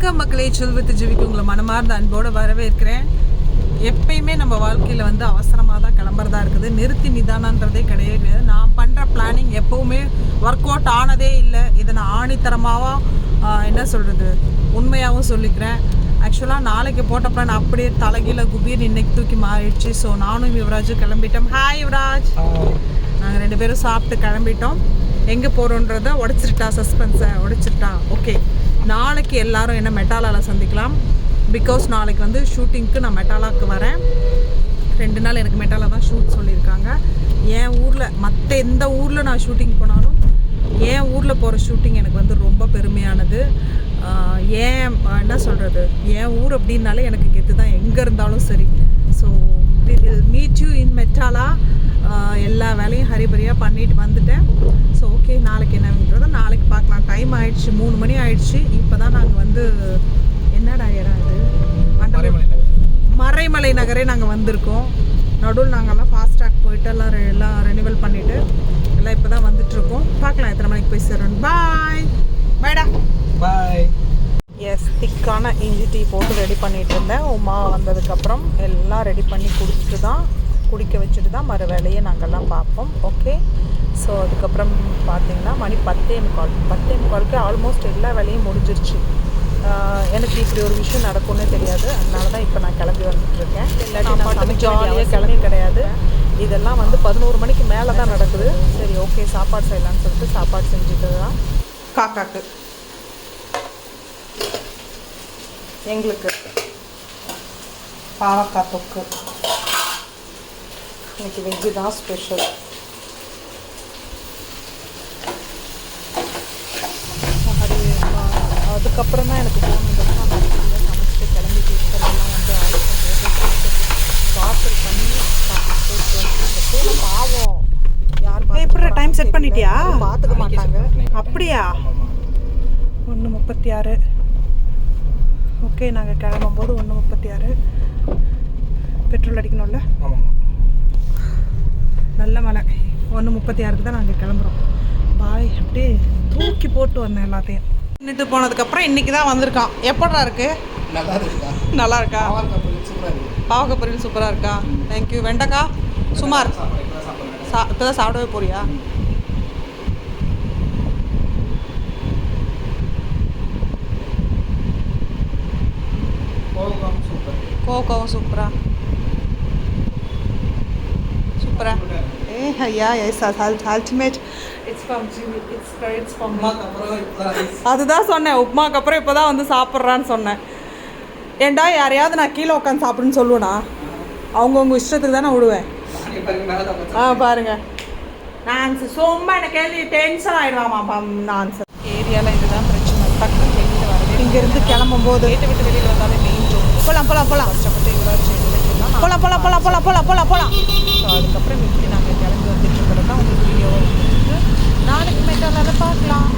வணக்கம் மக்களே செல்வத்து ஜீவிக்கு உங்களை மனமார்ந்த அன்போடு வரவேற்கிறேன். எப்பயுமே நம்ம வாழ்க்கையில் வந்து அவசரமாக தான் கிளம்புறதா இருக்குது. நிறுத்தி நிதானன்றதே கிடையாது நான் பண்ணுற பிளானிங் எப்போவுமே ஒர்க் அவுட் ஆனதே இல்லை. இதை நான் ஆணித்தரமாகவும் என்ன சொல்கிறது உண்மையாகவும் சொல்லிக்கிறேன். ஆக்சுவலாக நாளைக்கு போட்ட பிளான் அப்படியே தலைகீழ குபீர் இன்னைக்கு தூக்கி மாறிடுச்சு. ஸோ நானும் யுவராஜும் கிளம்பிட்டோம். ஹாய் யுவராஜ். நாங்கள் ரெண்டு பேரும் சாப்பிட்டு கிளம்பிட்டோம். எங்கே போகிறோன்றத உடச்சிருட்டா சஸ்பென்ஸை உடைச்சிருட்டா ஓகே நாளைக்கு எல்லாரும் என்ன மெட்டாலாவில் சந்திக்கலாம். பிகாஸ் நாளைக்கு வந்து ஷூட்டிங்க்கு நான் மெட்டாலாவுக்கு வரேன். ரெண்டு நாள் எனக்கு மெட்டாலா தான் ஷூட் சொல்லியிருக்காங்க. என் ஊரில் மற்ற எந்த ஊரில் நான் ஷூட்டிங் போனாலும் என் ஊரில் போகிற ஷூட்டிங் எனக்கு வந்து ரொம்ப பெருமையானது. ஏன் என்ன சொல்கிறது என் ஊர் அப்படின்னாலே எனக்கு கெத்து தான் எங்கே இருந்தாலும் சரி. ஸோ மீட் யூ இன் மெட்டாலா வேலையும் ஹரிபரியாக பண்ணிட்டு வந்துட்டேன். ஸோ ஓகே நாளைக்கு என்னன்றதை நாளைக்கு பார்க்கலாம். டைம் ஆயிடுச்சு மூணு மணி ஆயிடுச்சு. இப்போ தான் நாங்கள் வந்து என்னடா இடம் மண்டபம். மறைமலை நகரே. நாங்கள் வந்திருக்கோம். நடுவில் நாங்கள்லாம் ஃபாஸ்ட் ட்ராக் போயிட்டு எல்லாம் எல்லாம் ரெனிவல் பண்ணிவிட்டு எல்லாம் இப்போ தான் வந்துட்டுருக்கோம். பார்க்கலாம் எத்தனை மணிக்கு போய் சேரோம் பாய் பாய்டா பாய் எஸ் திக்கான இஞ்சி டீ போட்டு ரெடி பண்ணிட்டு இருந்தேன். உமா வந்ததுக்கப்புறம் எல்லாம் ரெடி பண்ணி குடிச்சிட்டு தான் குடிக்க வச்சுட்டு தான் மறு வேலையை நாங்கள்லாம் பார்ப்போம். ஓகே ஸோ அதுக்கப்புறம் பார்த்தீங்கன்னா மணி பத்தே முக்கால். பத்தே முக்காலுக்கு ஆல்மோஸ்ட் எல்லா வேலையும் முடிஞ்சிருச்சு. எனக்கு இப்படி ஒரு விஷயம் நடக்கும்னே தெரியாது. அதனால தான் இப்போ நான் கிளம்பி வந்துட்டு இருக்கேன் இல்லாட்டி நான் பாட்டுக்கு ஜாலியாக கிளம்பி கிடையாது. இதெல்லாம் வந்து பதினோரு மணிக்கு மேலே தான் நடக்குது. சரி ஓகே சாப்பாடு செய்யலாம்னு சொல்லிட்டு சாப்பாடு செஞ்சுட்டு தான் காக்காக்கு. எங்களுக்கு பாவக்காய் தொக்கு. இன்னைக்கு வெஜ்ஜு தான் ஸ்பெஷல் அதுக்கப்புறம் தான் எனக்கு தோணுதுன்னா நான் சமைச்சிட்டு கிளம்பிட்டு இருக்கிறதெல்லாம் வந்து பார்சல் பண்ணி இந்த பூனை பாவம் யார் எப்படி டைம் செட் பண்ணிட்டியா? பார்த்துக்க மாட்டாங்க அப்படியா? ஒன்று முப்பத்தி ஆறு ஓகே நாங்கள் கிளம்பும்போது ஒன்று முப்பத்தி ஆறு பெட்ரோல் அடிக்கணும்ல? ஆமாம் நல்ல மழை. ஒன்று முப்பத்தி ஆறுக்கு தான் நாங்கள் கிளம்புறோம். பாய் அப்படியே தூக்கி போட்டு வந்தேன் எல்லாத்தையும். நின்றுட்டு போனதுக்கப்புறம் இன்னைக்கு தான் வந்திருக்கான். எப்படா இருக்கு? நல்லா இருக்கா? நல்லா இருக்கா? சூப்பராக பாவக்காய் பொரியல் சூப்பராக இருக்கா? தேங்க்யூ வெண்டைக்காய் சுமார் சா இப்போ தான் சாப்பிடவே போறியா? கோவக்காவும் சூப்பரா ultimate it's from GV it's it's from அம்மாக்கு அப்புறம் இப்போ அதுதான் சொன்னேன் உப்புமாக்கு அப்புறம் இப்போ தான் வந்து சாப்பிட்றான்னு சொன்னேன். ஏன்டா யாரையாவது நான் கீழே உட்காந்து சாப்பிடுன்னு சொல்லுவேனா? அவங்கவுங்க இஷ்டத்துக்கு தானே விடுவேன். ஆ பாருங்க. நான் சும்மா எனக்கு கேள்வி டென்ஷன் ஆயிடுவாமா நான் ஏரியாவில் இதுதான் பிரச்சனை. டக்குனு வெளியில் வரவே இங்கேருந்து கிளம்பும் போது வீட்டை விட்டு வெளியில் வந்தாலே மெயின் ரோடு போகலாம் போகலாம் போகலாம் கஷ்டப்பட்டு இவ்வளோ போகலாம் போகலாம் போகலாம் போகலாம் போகலாம் போகலாம் போகலாம் ஸோ அதுக்கப்புறம் இப்படி நாங்கள் கிளம்பி வந்துட்டு இருக்கிறது தான் உங்களுக்கு வீடியோ நாளைக்கு மெட்டாலாக பார்க்கலாம்.